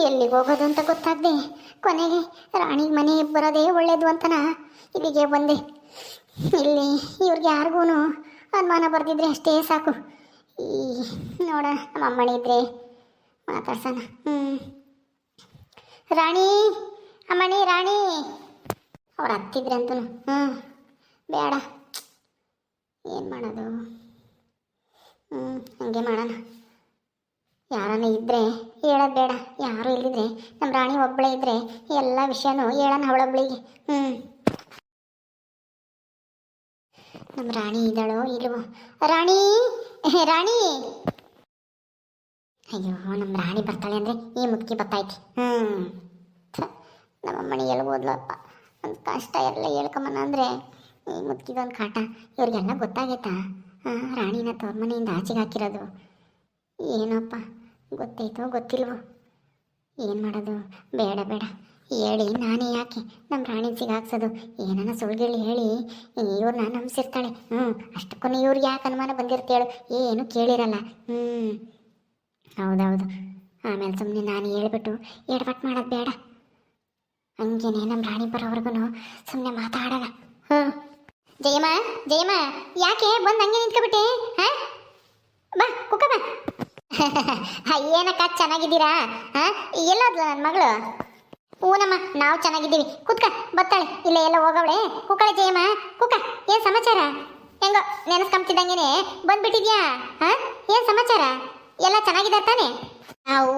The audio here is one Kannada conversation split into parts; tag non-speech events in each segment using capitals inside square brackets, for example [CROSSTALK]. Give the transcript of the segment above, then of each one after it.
ಎಲ್ಲಿಗೆ ಹೋಗೋದು ಅಂತ ಗೊತ್ತಾಗದೆ. ಕೊನೆಗೆ ರಾಣಿಗೆ ಮನೆಗೆ ಬರೋದೇ ಒಳ್ಳೇದು ಅಂತನ ಇಲ್ಲಿಗೆ ಬಂದೆ. ಇಲ್ಲಿ ಇವ್ರಿಗೆ ಯಾರಿಗೂ ಅನುಮಾನ ಬರ್ದಿದ್ರೆ ಅಷ್ಟೇ ಸಾಕು. ಈ ನೋಡ, ನಮ್ಮ ಅಮ್ಮಣಿ ಇದ್ರೆ ಮಾತಾಡ್ಸೋಣ. ಹ್ಞೂ ರಾಣಿ, ಅಮ್ಮಣಿ, ರಾಣಿ. ಅವ್ರು ಅಂತನು. ಹ್ಞೂ ಬೇಡ. ಏನು ಮಾಡೋದು? ಹ್ಞೂ ಹಂಗೆ ಮಾಡೋಣ. ಯಾರನ್ನ ಇದ್ರೆ ಹೇಳೋದು ಬೇಡ. ಯಾರು ಇಲ್ಲಿದ್ರೆ ನಮ್ಮ ರಾಣಿ ಒಬ್ಬಳೇ ಇದ್ದರೆ ಎಲ್ಲ ವಿಷಯನೂ ಹೇಳೋಣ ಅವಳೊಬ್ಳಿಗೆ ಹ್ಞೂ ನಮ್ಮ ರಾಣಿ ಇದ್ದಾಳೋ ಇಲ್ವೋ? ರಾಣಿ! ರಾಣಿ! ಅಯ್ಯೋ ನಮ್ಮ ರಾಣಿ ಬರ್ತಾಳೆ ಅಂದರೆ ಈ ಮುದುಕಿ ಬರ್ತೈತಿ ಹ್ಞೂ ನಮ್ಮ ಅಮ್ಮನಿ ಹೇಳ್ಬೋದಪ್ಪ ಒಂದು ಕಷ್ಟ ಎಲ್ಲ ಹೇಳ್ಕೊಂಬನ ಅಂದರೆ ಈ ಮುದುಕಿದೊಂದು ಕಾಟ. ಇವ್ರಿಗೆಲ್ಲ ಗೊತ್ತಾಗೈತಾ? ಹಾಂ ರಾಣಿನ ತವ್ರ ಮನೆಯಿಂದ ಆಚೆಗೆ ಹಾಕಿರೋದು. ಏನಪ್ಪ? ಗೊತ್ತೈತೋ ಗೊತ್ತಿಲ್ವೋ? ಏನು ಮಾಡೋದು? ಬೇಡ ಬೇಡ. ಹೇಳಿ, ನಾನೇ ಯಾಕೆ ನಮ್ಮ ರಾಣಿ ಸಿಗಾಕ್ಸೋದು ಏನನ್ನ ಸುಳ್ಳುಗಳು ಹೇಳಿ. ಇವ್ರನ್ನ ನಂಬಿಸಿರ್ತಾಳೆ. ಹ್ಞೂ ಅಷ್ಟಕ್ಕೂ ಇವ್ರಿಗೆ ಯಾಕೆ ಅನುಮಾನ ಬಂದಿರ್ತೇಳು ಏನು ಕೇಳಿರಲ್ಲ. ಹ್ಞೂ ಹೌದೌದು. ಆಮೇಲೆ ಸುಮ್ಮನೆ ನಾನು ಹೇಳ್ಬಿಟ್ಟು ಎಡವಟ್ಟು ಮಾಡೋದು ಬೇಡ. ಹಂಗೇನೆ ನಮ್ಮ ರಾಣಿ ಬರೋವರೆಗೂ ಸುಮ್ಮನೆ ಮಾತಾಡೋಣ ಹ್ಞೂ ಜಯಮ್ಮ ಜಯಮ್ಮ, ಯಾಕೆ ಬಂದು ಹಂಗೆ ನಿಂತ್ಕೊಬಿಟ್ಟೆ? ಹಾಂ? [LAUGHS] ಏನಕ್ಕ? ಚೆನ್ನಾಗಿದ್ದೀರಾ? ಹಾಂ ಎಲ್ಲೋದ್ಲು ನನ್ನ ಮಗಳು? ಹೂನಮ್ಮ, ನಾವು ಚೆನ್ನಾಗಿದ್ದೀವಿ. ಕುತ್ಕ, ಬತ್ತಾಳೆ. ಇಲ್ಲ ಎಲ್ಲ ಹೋಗವಳೆ. ಕುಕ್ಕಳೆ ಜಯಮ್ಮ. ಕುಕ್ಕ ಏನು ಸಮಾಚಾರ? ಹೆಂಗೋ, ನೆನೆಸ್ಕೊಂಬ್ತಿದ್ದಂಗೆನೆ. ಬಂದ್ಬಿಟ್ಟಿದ್ಯಾ? ಹಾಂ ಏನು ಸಮಾಚಾರ? ಎಲ್ಲ ಚೆನ್ನಾಗಿದ್ದಾರೆ ತಾನೇ?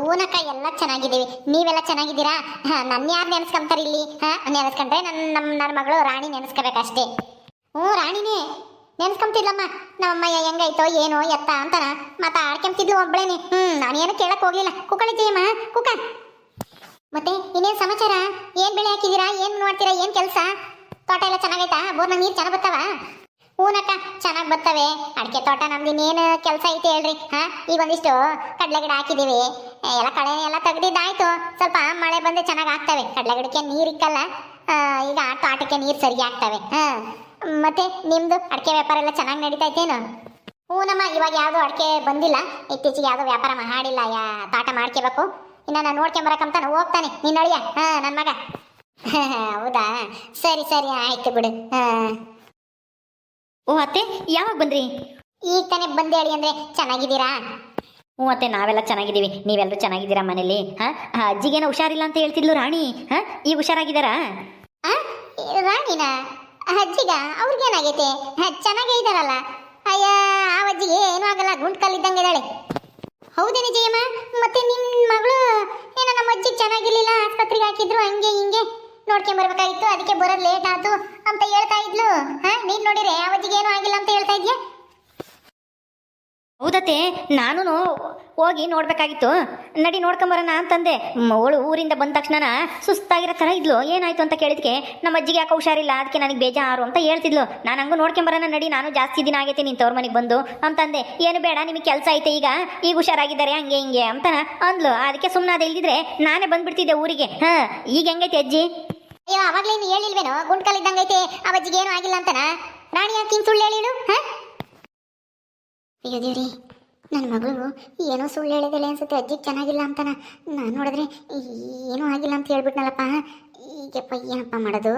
ಹೂನಕ್ಕ, ಎಲ್ಲ ಚೆನ್ನಾಗಿದ್ದೀವಿ. ನೀವೆಲ್ಲ ಚೆನ್ನಾಗಿದ್ದೀರಾ? ಹಾಂ ನನ್ನ ಯಾರು ನೆನೆಸ್ಕೊಂತಾರೆ ಇಲ್ಲಿ? ಹಾಂ, ನೆನೆಸ್ಕೊಂಡ್ರೆ ನನ್ನ ನಮ್ಮ ನನ್ನ ಮಗಳು ರಾಣಿ ನೆನೆಸ್ಕೋಬೇಕಷ್ಟೇ. ಹ್ಞೂ, ರಾಣಿನೇ. ನೆನ್ಸ್ಕೊಂತಿದ್ಲಮ್ಮ ನಮ್ಮಮ್ಮ ಹೆಂಗಾಯ್ತೋ ಏನೋ ಎತ್ತ ಅಂತನ. ಮಾತಾಡ್ಕೊಂತಿದ್ಲು ಒಬ್ಬಳೇನೆ ಹ್ಞೂ ನಾನೇನು ಕೇಳಕ್ ಹೋಗ್ಲಿಲ್ಲ. ಜಯಮ್ಮ ಕುಕ್ಕ ಮತ್ತೆ ಇನ್ನೇನ್ ಸಮಾಚಾರ? ಏನು ಬೆಳೆ ಹಾಕಿದೀರಾ? ಏನು ಮಾಡ್ತೀರಾ? ಏನು ಕೆಲಸ? ತೋಟ ಎಲ್ಲ ಚೆನ್ನಾಗೈತಾ? ಬೋರ್ನ ನೀರು ಚೆನ್ನಾಗಿ ಬರ್ತಾವ ಹೂನಕ್ಕ, ಚೆನ್ನಾಗಿ ಬರ್ತವೆ ಅಡಿಕೆ ತೋಟ ನಮ್ದು ಇನ್ನೇನು ಕೆಲಸ ಐತೆ ಹೇಳ್ರಿ. ಹಾ, ಈಗ ಒಂದಿಷ್ಟು ಕಡಲೆ ಗಿಡ ಹಾಕಿದ್ದೀವಿ ಎಲ್ಲ ಕಳೆ ಎಲ್ಲ ತೆಗ್ದಿದ್ದಾಯ್ತು. ಸ್ವಲ್ಪ ಮಳೆ ಬಂದ್ರೆ ಚೆನ್ನಾಗಿ ಆಗ್ತವೆ. ಕಡಲೆ ಗಿಡಕ್ಕೆ ನೀರು ಇಕ್ಕಲ್ಲ. ಈಗ ಆ ತೋಟಕ್ಕೆ ನೀರು ಸರಿ ಆಗ್ತವೆ ಹಾ. ಮತ್ತೆ ನಿಮ್ದು ಅಡಿಕೆ ವ್ಯಾಪಾರ ಎಲ್ಲ ಚೆನ್ನಾಗಿ ನಡಿತೈತೇನು? ಹ್ಞೂ ನಮ್ಮ ಇವಾಗ ಯಾವುದು ಅಡಿಕೆ ಬಂದಿಲ್ಲ. ಇತ್ತೀಚೆಗೆ ಯಾವುದು ವ್ಯಾಪಾರ ಮಾಡಿಲ್ಲ ಯಾ ತಾಟ ಮಾಡ್ಕೋಬೇಕು. ಇನ್ನು ನಾನು ನೋಡ್ಕೊಂಬರಕ್ಕಂತಾನೆ ಹೋಗ್ತಾನೆ. ನೀನು ಅಳಿಯ? ಹಾಂ ನನ್ನ ಮಗ. [LAUGHS] ಹೌದಾ? ಸರಿ ಸರಿ ಆಯ್ತು ಬಿಡು. ಹಾಂ. ಓ ಅತ್ತೆ ಯಾವಾಗ ಬಂದ್ರಿ? ಈಗ ತಾನೇ ಬಂದೆ ಹೇಳಿ ಅಂದರೆ ಚೆನ್ನಾಗಿದ್ದೀರಾ? ಹ್ಞೂ ಅತ್ತೆ ನಾವೆಲ್ಲ ಚೆನ್ನಾಗಿದ್ದೀವಿ. ನೀವೆಲ್ಲರೂ ಚೆನ್ನಾಗಿದ್ದೀರಾ ಮನೇಲಿ? ಹಾಂ? ಅಜ್ಜಿಗೇನೋ ಹುಷಾರಿಲ್ಲ ಅಂತ ಹೇಳ್ತಿದ್ಲು ರಾಣಿ. ಹಾಂ? ಈಗ ಹುಷಾರಾಗಿದ್ದಾರಾ? ರಾಣಿನ? ಅಜ್ಜಿಗ, ಅವ್ರಿಗೇನಾಗೈತೆ? ಚೆನ್ನಾಗೇ ಇದ್ದಾರಲ್ಲ ಅಯ್ಯ, ಆ ಅಜ್ಜಿಗೆ ಏನೂ ಆಗಲ್ಲ ಗುಂಡ್ ಕಲ್ಲಿದ್ದಂಗೆ ಇದ್ದಾಳೆ. ಹೌದೇನೆ ಜಯಮ್ಮ? ಮತ್ತೆ ನಿಮ್ಮ ಮಗಳು ಏನೋ ನಮ್ಮ ಅಜ್ಜಿಗೆ ಚೆನ್ನಾಗಿರ್ಲಿಲ್ಲ, ಆಸ್ಪತ್ರೆಗೆ ಹಾಕಿದ್ರು, ಹಂಗೆ ಹಿಂಗೆ. ನೋಡ್ಕೊಂಡ್ ಬರ್ಬೇಕಾಗಿತ್ತು, ಅದಕ್ಕೆ ಬರೋದು ಲೇಟ್ ಆಯ್ತು ಅಂತ ಹೇಳ್ತಾ ಇದ್ಲು. ಹಾ, ನೀನ್ ನೋಡಿರೆ, ಆ ಅಜ್ಜಿಗೆ ಏನೂ ಆಗಿಲ್ಲ ಅಂತ ಹೇಳ್ತಾ ಇದ್ಯಾ? ಹೌದತ್ತೆ ನಾನು ಹೋಗಿ ನೋಡ್ಬೇಕಾಗಿತ್ತು. ನಡಿ ನೋಡ್ಕೊಂಬರೋಣ ಅಂತಂದೆ. ಅವಳು ಊರಿಂದ ಬಂದ ತಕ್ಷಣ ಸುಸ್ತಾಗಿರೋ ಥರ ಇದ್ಲು. ಏನಾಯ್ತು ಅಂತ ಕೇಳಿದ್ಕೆ ನಮ್ಮ ಅಜ್ಜಿಗೆ ಯಾಕೆ ಹುಷಾರಿಲ್ಲ, ಅದಕ್ಕೆ ನನಗೆ ಬೇಜಾರು ಅಂತ ಹೇಳ್ತಿದ್ಲು. ನಾನು ಹಂಗೂ ನೋಡ್ಕೊಂಬರೋಣ ನಡಿ, ನಾನು ಜಾಸ್ತಿ ದಿನ ಆಗೈತೆ ನಿನ್ ತವ್ರ ಮನೆಗೆ ಬಂದು ಅಂತಂದೆ. ಏನು ಬೇಡ, ನಿಮಗೆ ಕೆಲಸ ಐತೆ ಈಗ. ಈಗ ಹುಷಾರಾಗಿದ್ದಾರೆ, ಹಂಗೆ ಹಿಂಗೆ ಅಂತ ಅಂದ್ಲು. ಅದಕ್ಕೆ ಸುಮ್ಮನೆ ಇಲ್ದಿದ್ರೆ ನಾನೇ ಬಂದ್ಬಿಡ್ತಿದ್ದೆ ಊರಿಗೆ. ಹಾಂ, ಈಗ ಹೆಂಗೈತೆ ಅಜ್ಜಿ? ಅಯ್ಯೋ, ಅವಾಗಲೇ ಹೇಳಿಲ್ವೇನೋ? ಗುಂಡ್ಕಲ್ ಇದ್ದಂಗೈತೆ ಅವ ಅಜ್ಜಿಗೆ ಏನೂ ಆಗಿಲ್ಲ ಅಂತನ? ರಾಣಿ, ಯಾಕೆ ಸುಳ್ಳು ಹೇಳಿಳು? ಹಾ? ಅಯ್ಯೋ ದೇವ್ರಿ ನನ್ನ ಮಗಳು ಏನೋ ಸುಳ್ಳು ಹೇಳಿದಿಲ್ಲ ಅನ್ಸುತ್ತೆ ಅಜ್ಜಿ ಚೆನ್ನಾಗಿಲ್ಲ ಅಂತನ. ನಾನು ನೋಡಿದ್ರೆ ಏನೂ ಆಗಿಲ್ಲ ಅಂತ ಹೇಳ್ಬಿಟ್ನಲ್ಲಪ್ಪ. ಈಗಪ್ಪ ಏನಪ್ಪ ಮಾಡೋದು?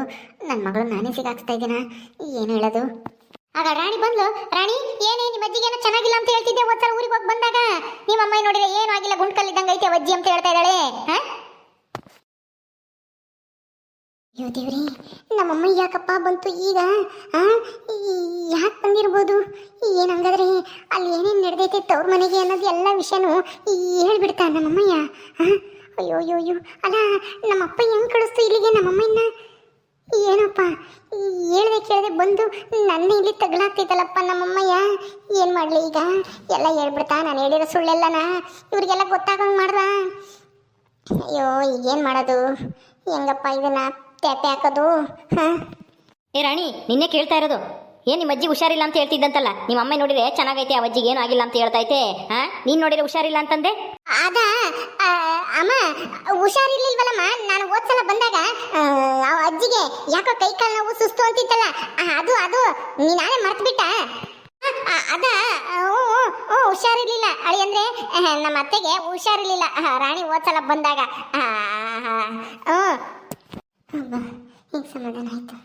ನನ್ನ ಮಗಳು ನಾನೇ ಸಿಗಾಕ್ಸ್ತಾ ಇದ್ದೀನ? ಏನು ಹೇಳೋದು? ಆಗ ರಾಣಿ ಬಂದ್ಲು. ರಾಣಿ, ಏನೇ ನಿಮ್ಮ ಅಜ್ಜಿಗೆ ಏನೋ ಚೆನ್ನಾಗಿಲ್ಲ ಅಂತ ಹೇಳ್ತಿದ್ದೆ ಒಂದ್ಸಲ ಊರಿಗೆ ಹೋಗಿ ಬಂದಾಗ? ನಿಮ್ಮ ಅಮ್ಮ ನೋಡಿದ್ರೆ ಏನೂ ಆಗಿಲ್ಲ, ಗುಂಡ್ಕಲ್ಲಿದ್ದಂಗೆ ಐತೆ ಅಜ್ಜಿ ಅಂತ ಹೇಳ್ತಾ ಇದ್ದಾಳೆ. ಹಾ? ಅಯ್ಯೋ ದೇವ್ರಿ, ನಮ್ಮಮ್ಮ ಯಾಕಪ್ಪ ಬಂತು ಈಗ? ಯಾಕೆ ಬಂದಿರ್ಬೋದು? ಏನು ಹಂಗಾದ್ರೆ? ಅಲ್ಲಿ ಏನೇನು ನಡೆದೈತೆ ತವ್ರ ಮನೆಗೆ ಅನ್ನೋದು ಎಲ್ಲ ವಿಷಯನೂ ಹೇಳ್ಬಿಡ್ತಾ ನಮ್ಮಮ್ಮಯ್ಯ? ಅಯ್ಯೋ ಅಯ್ಯೋ ಅಯ್ಯೋ ಅಲ್ಲ, ನಮ್ಮಪ್ಪ ಹೆಂಗೆ ಕಳಿಸ್ತು ಇಲ್ಲಿಗೆ ನಮ್ಮಮ್ಮಯ್ಯನ ಏನಪ್ಪ ಹೇಳ್ದೆ ಕೇಳದೆ ಬಂದು ನನ್ನ ಇಲ್ಲಿ ತಗಲಾಗ್ತೈತಲ್ಲಪ್ಪ ನಮ್ಮಮ್ಮಯ್ಯ. ಏನು ಮಾಡಲಿ ಈಗ? ಎಲ್ಲ ಹೇಳ್ಬಿಡ್ತಾ ನಾನು ಹೇಳಿರೋ ಸುಳ್ಳೆಲ್ಲನ? ಇವ್ರಿಗೆಲ್ಲ ಗೊತ್ತಾಗಂಗೆ ಮಾಡ್ದ? ಅಯ್ಯೋ, ಈಗೇನು ಮಾಡೋದು? ಹೆಂಗಪ್ಪ ಇದನ್ನ? ಟ್ಯಾಪೆ ಹಾಕೋದು? ಹಾಂ. ಏ ರಾಣಿ ನಿನ್ನೆ ಕೇಳ್ತಾ ಇರೋದು. ಏನ್ ನಿಮ್ಮ ಅಜ್ಜಿ ಹುಷಾರಿಲ್ಲ ಅಂತ ಹೇಳ್ತಿದ್ದಂತಲ್ಲ? ನಿಮ್ಮ ಅಮ್ಮ ನೋಡಿದ್ರೆ ಚೆನ್ನಾಗೈತೆ ಆ ಅಜ್ಜಿಗೆ ಏನೂ ಆಗಿಲ್ಲ ಅಂತ ಹೇಳ್ತಾ ಐತೆ ಹಾ? ನೀನ್ ನೋಡಿದ್ರೆ ಹುಷಾರಿಲ್ಲ ಅಂತಂದೆ? ಅದ ಆ, ಅಮ್ಮ ಹುಷಾರಿರ್ಲಿಲ್ವಲ್ಲಮ್ಮ? ನಾನು ಹೋದ್ಸಲ ಬಂದಾಗ ಆ, ಆ ಅಜ್ಜಿಗೆ ಯಾಕೋ ಕೈ ಕಾಲು ನೋವು ಸುಸ್ತು ಅಂತಿತ್ತಲ್ಲ? ಆ, ಅದು ಅದು ನೀ ನಾಳೆ ಮರ್ತು ಬಿಟ್ಟ ಆ, ಅದ ಹ್ಞೂ ಹ್ಞೂ ಹುಷಾರಿರ್ಲಿಲ್ಲ. ಅಳಿ ಅಂದ್ರೆ ನಮ್ಮ ಅತ್ತೆಗೆ ಹುಷಾರಿರ್ಲಿಲ್ಲ. ಅಹ್, ರಾಣಿ ಹೋದ್ಸಲ ಬಂದಾಗ ಹ್ಞೂ ಈಗ ಸಮಾಧಾನ ಆಯ್ತು.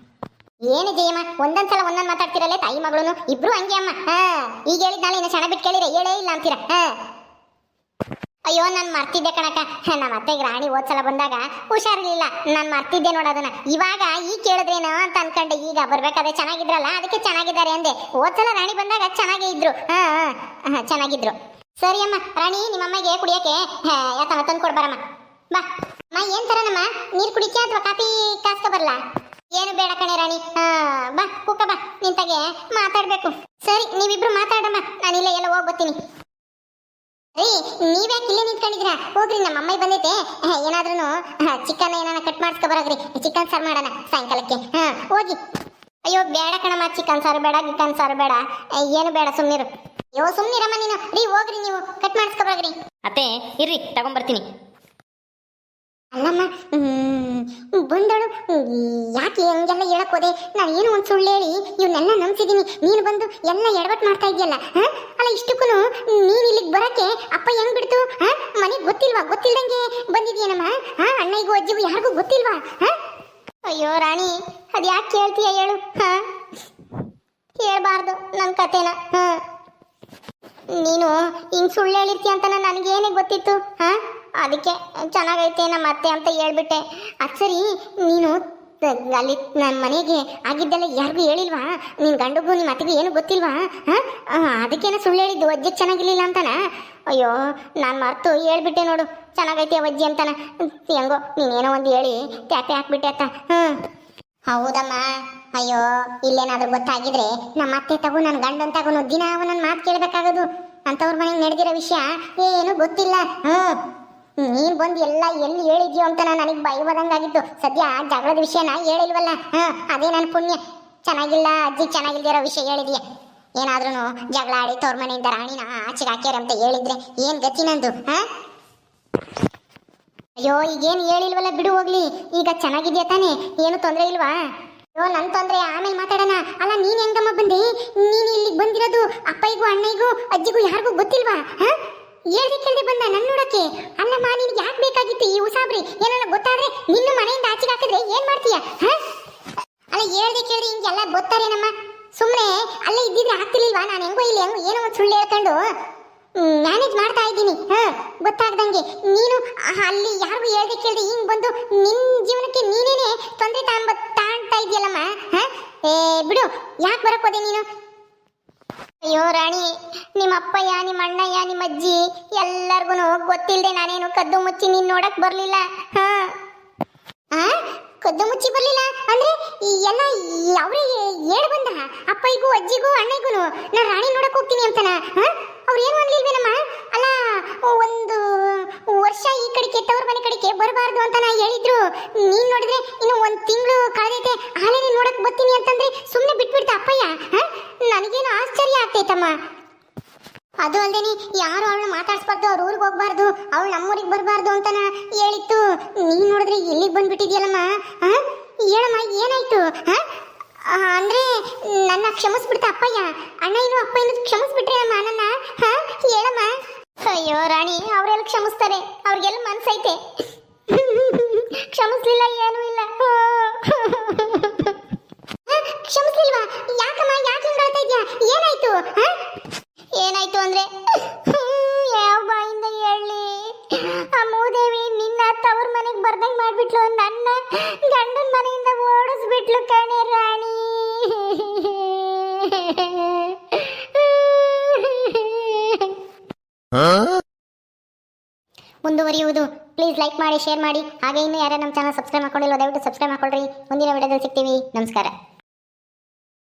ಏನು ಜಯಮ್ಮ ಒಂದೊಂದ್ಸಲ ಒಂದೊಂದು ಮಾತಾಡ್ತಿರಲ್ಲ ತಾಯಿ ಮಗಳು ಇಬ್ರು ಹಂಗೆ ಅಮ್ಮ. ಹಾ, ಈಗ ಹೇಳಿದ ನಾಳೆ ಇನ್ನು ಕ್ಷಣ ಬಿಟ್ಟು ಕೇಳಿರ ಹೇಳೇ ಇಲ್ಲ ಅಂತೀರ? ಹಾ. ಅಯ್ಯೋ, ನಾನು ಮರ್ತಿದ್ದೆ ಕಣಕ್ಕ. ನಮ್ಮ ಅತ್ತೆಗೆ ರಾಣಿ ಓದ್ಸಲ ಬಂದಾಗ ಹುಷಾರಿರ್ಲಿಲ್ಲ. ನಾನು ಮರ್ತಿದ್ದೆ ನೋಡೋದನ್ನ ಇವಾಗ ಈಗ ಕೇಳಿದ್ರೇನೋ ಅಂತ ಅನ್ಕೊಂಡೆ. ಈಗ ಬರ್ಬೇಕಾದ್ರೆ ಚೆನ್ನಾಗಿದ್ರಲ್ಲ? ಅದಕ್ಕೆ ಚೆನ್ನಾಗಿದ್ದಾರೆ ಅಂದೆ. ಹೋದ್ಸಲ ರಾಣಿ ಬಂದಾಗ ಚೆನ್ನಾಗೇ ಇದ್ರು. ಹಾ ಚೆನ್ನಾಗಿದ್ರು. ಸರಿ ಅಮ್ಮ, ರಾಣಿ, ನಿಮ್ಮಮ್ಮಗೆ ಕುಡಿಯಕ್ಕೆ ಯಾಕಮ್ಮ ತಂದು ಕೊಡ್ಬಾರಮ್ಮ ಬಾ. ಅಮ್ಮ ಏನ್ ತರನಮ್ಮ? ನೀರು ಕುಡಿಕೆ ಅಥವಾ ಕಾಫಿ ಕಾಸ್ಕ ಬರಲ್ಲ ಏನು ಬೇಡ ಕಣೆ ರಾಣಿ. ಹಾ ಬಾ ಕುಕ್ಕ ಬಾ, ನಿಂತಾಗೆ ಮಾತಾಡ್ಬೇಕು. ಸರಿ, ನೀವಿಬ್ರು ಮಾತಾಡಮ್ಮ. ನಾನಿಲ್ಲ ಎಲ್ಲ ಹೋಗಿ ಬರ್ತೀನಿ ರೀ, ನೀವ್ಯಾಕೆ ಇಲ್ಲೇ ನಿಂತ್ಕೊಂಡಿದ್ರ ಹೋಗ್ರಿ, ನಮ್ಮ ಅಮ್ಮ ಬಂದೈತೆ. ಏನಾದ್ರೂ ಚಿಕನ್ ಏನಾನ ಕಟ್ ಮಾಡ್ಸ್ಕೊ ಬರೋಗ್ರಿ. ಚಿಕನ್ ಸಾರು ಮಾಡೋಣ ಸಾಯಂಕಾಲಕ್ಕೆ. ಹಾ, ಹೋಗಿ. ಅಯ್ಯೋ, ಬೇಡ ಕಣಮ್ಮ, ಚಿಕನ್ ಸಾರು ಬೇಡ ಚಿಕನ್ ಸಾರು ಬೇಡ. ಏನು ಬೇಡ ಸುಮ್ಮನಿರು ಅಯ್ಯೋ ಸುಮ್ಮನಿರಮ್ಮ ನೀನು. ರೀ, ಹೋಗ್ರಿ ನೀವು. ಕಟ್ ಮಾಡಿಸ್ಕೊ ಬರೋಗ್ರಿ. ಅತ್ತೆ, ಇರ್ರಿ, ತಗೊಂಬರ್ತೀನಿ. ಅಲ್ಲಮ್ಮ ಬಂದಳು. ಯಾಕೆ ಹಂಗೆಲ್ಲ ಹೇಳಕ್ ಹೋದೆ? ನಾನು ಏನು ಒಂದು ಸುಳ್ಳು ಹೇಳಿ? ಇವನ್ನೆಲ್ಲ ನಂಬ್ತಿದ್ದೀನಿ ನೀನು ಬಂದು ಎಲ್ಲ ಎಡವಟ್ ಮಾಡ್ತಾ ಇದೆಯಲ್ಲ ಅಲ್ಲ ಇಷ್ಟಕ್ಕೂ ನೀನು ಇಲ್ಲಿಗೆ ಬರಕ್ಕೆ ಅಪ್ಪ ಹೆಂಗ್ ಬಿಡ್ತು? ಮನೆಗೆ ಗೊತ್ತಿಲ್ವಾ? ಗೊತ್ತಿಲ್ದಂಗೆ ಬಂದಿದ್ಯಾನಮ್ಮ, ಹಾ? ಅಣ್ಣಯ್ಯಗೂ ಅಜ್ಜಿಗೂ ಯಾರಿಗೂ ಗೊತ್ತಿಲ್ವಾ ಅಯ್ಯೋ, ರಾಣಿ, ಅದು ಯಾಕೆ ಕೇಳ್ತೀಯ ಹೇಳು, ಹಾ? ಹೇಳ್ಬಾರ್ದು ನನ್ನ ಕತೆನ ಹಾ? ನೀನು ಹಿಂಗ್ ಸುಳ್ಳು ಹೇಳಿರ್ತೀಯ ಅಂತ ಏನೇ ಗೊತ್ತಿತ್ತು, ಹಾ? ಅದಕ್ಕೆ ಚೆನ್ನಾಗೈತೆ ನಮ್ಮ ಅತ್ತೆ ಅಂತ ಹೇಳ್ಬಿಟ್ಟೆ. ಅದು ಸರಿ, ನೀನು ಅಲ್ಲಿ ನನ್ನ ಮನೆಗೆ ಆಗಿದ್ದೆಲ್ಲ ಯಾರಿಗೂ ಹೇಳಿಲ್ವಾ? ನಿನ್ನ ಗಂಡಗೂ ನಿಮ್ಮ ಅತ್ತೆಗೂ ಏನು ಗೊತ್ತಿಲ್ವಾ? ಹಾಂ? ಅದಕ್ಕೇನೋ ಸುಳ್ಳು ಹೇಳಿದ್ದು, ಅಜ್ಜಿ ಚೆನ್ನಾಗಿರ್ಲಿಲ್ಲ ಅಂತಾನ? ಅಯ್ಯೋ, ನಾನು ಮರ್ತು ಹೇಳ್ಬಿಟ್ಟೆ ನೋಡು, ಚೆನ್ನಾಗೈತೆ ಅಜ್ಜಿ ಅಂತಾನೆ. ಹೆಂಗೋ, ನೀನೇನೋ ಒಂದು ಹೇಳಿ ಟ್ಯಾಪೆ ಹಾಕ್ಬಿಟ್ಟೆ ಅತ್ತ. ಹ್ಞೂ ಹೌದಮ್ಮ. ಅಯ್ಯೋ, ಇಲ್ಲೇನಾದ್ರೂ ಗೊತ್ತಾಗಿದ್ರೆ ನಮ್ಮ ಅತ್ತೆ ತಗೋ ನನ್ನ ಗಂಡನ್ ತಗೋನು ದಿನ ಅವನನ್ನ ಮಾತು ಕೇಳಬೇಕಾಗೋದು. ಅಂಥವ್ರ ಮನೆಗೆ ನಡೆದಿರೋ ವಿಷಯ ಏನು ಗೊತ್ತಿಲ್ಲ. ಹ್ಮ್. ನೀನ್ ಬಂದು ಎಲ್ಲ ಎಲ್ಲಿ ಹೇಳಿದ್ಯೋ ಅಂತ ನನಗೆ ಬೈ ಬಂದಂಗಾಗಿತ್ತು ಸದ್ಯ ಜಗಳದ ವಿಷಯನ ಹೇಳಿಲ್ವಲ್ಲ? ಅದೇ ನನ್ನ ಪುಣ್ಯ. ಚೆನ್ನಾಗಿಲ್ಲ ಅಜ್ಜಿ ಚೆನ್ನಾಗಿಲ್ದಿರೋ ವಿಷಯ ಹೇಳಿದ್ಯಾ. ಏನಾದ್ರೂ ಜಗಳ ಆಡಿ ತೋರ್ ಮನೆಯಿಂದ ರಾಣಿನ ಆಚೆಗೆ ಹಾಕ್ಯಾರ ಅಂತ ಹೇಳಿದ್ರೆ ಏನ್ ಗತಿ ನಂದು, ಹಾ? ಅಯ್ಯೋ, ಈಗೇನು ಹೇಳಿಲ್ವಲ್ಲ ಬಿಡು ಹೋಗ್ಲಿ. ಈಗ ಚೆನ್ನಾಗಿದ್ಯಾ ತಾನೇ? ಏನು ತೊಂದರೆ ಇಲ್ವಾ? ಅಯ್ಯೋ, ನನ್ ತೊಂದ್ರೆ ಆಮೇಲೆ ಮಾತಾಡೋಣ. ಅಲ್ಲ, ನೀನ್ ಹೆಂಗಮ್ಮ ಬಂದೆ? ನೀನ್ ಇಲ್ಲಿಗೆ ಬಂದಿರೋದು ಅಪ್ಪಿಗೂ ಅಣ್ಣಿಗೂ ಅಜ್ಜಿಗೂ ಯಾರಿಗೂ ಗೊತ್ತಿಲ್ವಾ, ಹಾ? ಹೇಳ್ದೆ ಕೇಳ್ದೆ ಬಂದ ನನ್ನ ನೋಡಕ್ಕೆ? ಅಲ್ಲಮ್ಮ ನಿನ್ಗೆ ಯಾಕೆ ಬೇಕಾಗಿತ್ತು ಈ ಉಸಾಬ್ರಿ? ಏನಾರ ಗೊತ್ತಾದ್ರೆ ನಿನ್ನ ಮನೆಯಿಂದ ಆಚೆಗೆ ಹಾಕಿದ್ರೆ ಏನ್ ಮಾಡ್ತೀಯ? ಅಲ್ಲ, ಹೇಳ್ದೆ ಕೇಳ್ದೆ ಹಿಂಗೆಲ್ಲ ಗೊತ್ತಾರೇನಮ್ಮ? ಸುಮ್ಮನೆ ಅಲ್ಲೇ ಇದ್ದಿದ್ರೆ ಆಗ್ತಿರ್ಲಿಲ್ವಾ? ನಾನು ಹೆಂಗೋ ಇಲ್ಲಿ ಹೆಂಗೋ ಏನೋ ಒಂದು ಸುಳ್ಳು ಹೇಳ್ಕೊಂಡು ಮ್ಯಾನೇಜ್ ಮಾಡ್ತಾ ಇದ್ದೀನಿ, ಹಾ? ಗೊತ್ತಾಗ್ದಂಗೆ. ನೀನು ಅಲ್ಲಿ ಯಾರಿಗೂ ಹೇಳ್ದೆ ಕೇಳ್ದೆ ಹಿಂಗ್ ಬಂದು ನಿನ್ ಜೀವನಕ್ಕೆ ನೀನೇನೆ ತೊಂದರೆ ತಾಂಬ, ತಾಣ್ತಾ ಇದೆಯಲ್ಲಮ್ಮ ಹಾ? ಏ, ಬಿಡು, ಯಾಕೆ ಬರಕ್ ನೀನು? ಅಯ್ಯೋ ರಾಣಿ, ನಿಮ್ಮ ಅಪ್ಪಯ್ಯ, ನಿಮ್ಮ ಅಣ್ಣಯ್ಯ, ನಿಮ್ಮ ಅಜ್ಜಿ ಎಲ್ಲರಿಗೂ ಗೊತ್ತಿಲ್ಲದೆ ನಾನೇನು ಕದ್ದು ಮುಚ್ಚಿ ನೀನು ನೋಡಕ್ ಬರಲಿಲ್ಲ? ಹಾ? ಕದ್ದು ಮುಚ್ಚಿ ಬರ್ಲಿಲ್ಲ? ಅಂದ್ರೆ ಎಲ್ಲ ಅವ್ರಿಗೆ ಹೇಳಿ ಬಂದ ಅಪ್ಪಯ್ಯಗೂ ಅಜ್ಜಿಗೂ ಅಣ್ಣಯ್ಯಗೂ ನಾನು ರಾಣಿ ನೋಡಕ್ ಹೋಗ್ತೀನಿ ಅಂತನ? ಅವ್ರು ಏನು ಅನ್ಲಿಲ್ವೇನಮ್ಮ ಅಲ್ಲ ಒಂದು ವರ್ಷ ಈ ಕಡೆಗೆ ತವ್ರ ಮನೆ ಕಡೆಗೆ ಬರಬಾರ್ದು ಅಂತ ನಾ ಹೇಳಿದ್ರು. ನೀನ್ ನೋಡಿದ್ರೆ ಇನ್ನು ಒಂದ್ ತಿಂಗಳು ಕಳೆದೈತೆ. ಆಲೇ ನೋಡಕ್ ಬರ್ತೀನಿ ಅಂತಂದ್ರೆ ಸುಮ್ಮನೆ ಬಿಟ್ಬಿಡ್ತ ಅಪ್ಪಯ್ಯ? ನನಗೇನು ಆಶ್ಚರ್ಯ ಆಗ್ತೈತಮ್ಮ. ಅದು ಅಲ್ದೇನಿ ಯಾರು ಅವಳು ಮಾತಾಡ್ಸ್ಬಾರ್ದು, ಅವ್ರ ಊರಿಗೆ ಹೋಗ್ಬಾರ್ದು, ಅವಳು ನಮ್ಮೂರಿಗೆ ಬರಬಾರ್ದು ಅಂತ ಹೇಳಿತ್ತು. ನೀನ್ ನೋಡಿದ್ರೆ ಎಲ್ಲಿಗೆ ಬಂದ್ಬಿಟ್ಟಿದ್ಯಲ್ಲಮ್ಮ? ಹೇಳಮ್ಮ, ಏನಾಯ್ತು ಅಂದ್ರೆ ನನ್ನ ಕ್ಷಮಿಸ್ಬಿಡ್ತ ಅಪ್ಪಯ್ಯ. ಅಣ್ಣ ಏನು ಅಪ್ಪ ಏನು ಕ್ಷಮಿಸ್ಬಿಟ್ರೆ ಅಮ್ಮ ನನ್ನ ಹೇಳಮ್ಮ. ಅಯ್ಯೋ ರಾಣಿ, ಅವರೆಲ್ಲ ಕ್ಷಮಿಸ್ತಾರೆ. ಅವ್ರಿಗೆಲ್ಲ ಮನ್ಸೈತೆ. ಕ್ಷಮಿಸ್ಲಿಲ್ಲ ಏನೂ ಇಲ್ಲ. ಆ, ಕ್ಷಮಿಸ್ಲಿಲ್ವಾ? ಯಾಕಮ್ಮ ಯಾಕೆ ಹಿಂಗ್ ಹೇಳ್ತಾ ಇದ್ಯಾ? ಏನಾಯ್ತು? ಆ? ಏನಾಯ್ತು ಅಂದ್ರೆ ಯಾವ ಬಾಯಿಂದ ಹೇಳಿ? ಆ ಮೂದೇವಿ ನಿನ್ನ ತವ್ರ ಮನೆಗೆ ಬರ್ದಂಗ್ ಮಾಡ್ಬಿಟ್ಲು ನನ್ನ ಗಂಡನ ಮನೆಯಿಂದ ಓಡಿಸ್ಬಿಟ್ಲು ಕಣೆ ರಾಣಿ. ಮುಂದುವರಿಯುವುದು. ಪ್ಲೀಸ್ ಲೈಕ್ ಮಾಡಿ ಶೇರ್ ಮಾಡಿ. ಹಾಗೆ ಇನ್ನೂ ಯಾರೇ ನಮ್ಮ ಚಾನಲ್ ಸಬ್ಸ್ಕ್ರೈಬ್ ಮಾಡ್ಕೊಂಡಿಲ್ಲ ದಯವಿಟ್ಟು ಸಬ್ಸ್ಕ್ರೈಬ್ ಮಾಡ್ಕೊಳ್ರಿ. ಮುಂದಿನ ವಿಡಿಯೋದಲ್ಲಿ ಸಿಗ್ತೀವಿ. ನಮಸ್ಕಾರ.